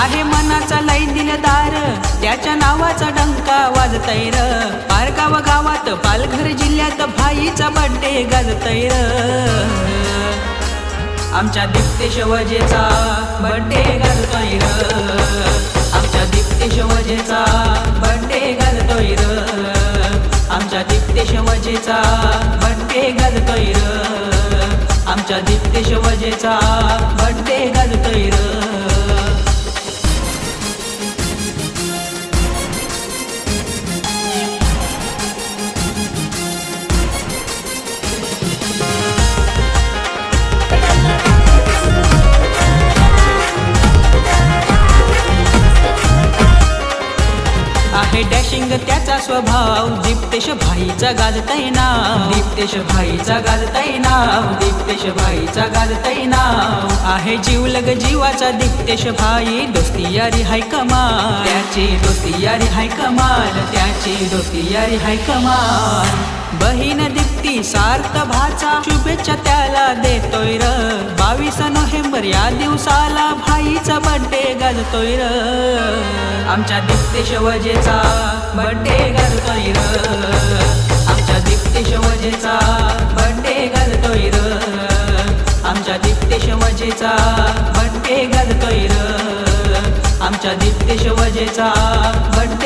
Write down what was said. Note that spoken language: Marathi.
आहे मनाचा लाईन दिलदार त्याच्या नावाचा डंका वाजतैर पारगाव गावात पालघर जिल्ह्यात भाईचा बड्डे र. आमच्या दिप्ते शिवजेचा बड्डे गाजतोय आमच्या दिप्ते शिवजेचा बड्डे गाजतोय आमच्या दिप्ते शिवजेचा बड्डे गाजतोय आमच्या दिप्ते शिवजेचा आहे डॅशिंग त्याचा स्वभाव. दीप्तेश भाईचा गाजतय नाव. दीप्तेश भाईचा गाजतय नाव. दीप्तेश भाईचा गाजतय नाव. आहे जीवलग जीवाचा दीप्तेश भाई. दोस्ती यारी हाय कमाल. त्याची दोस्ती यारी हाय कमाल. त्याची दोस्ती यारी हाय कमाल. बहीण दीप्ती सार्थ भाचा. शुभेच्छा त्याला देतोय र. बावीस तर या दिवसाला भाईचा बड्डे गाजतोय र. आमच्या दिप्तेश वजेचा बड्डे गाजतोय र. आमच्या दिप्तेश वजेचा बड्डे गाजतोय र. आमच्या दिप्तेश वजेचा बड्डे गाजतोय र. आमच्या दिप्तेश वजेचा बड्डे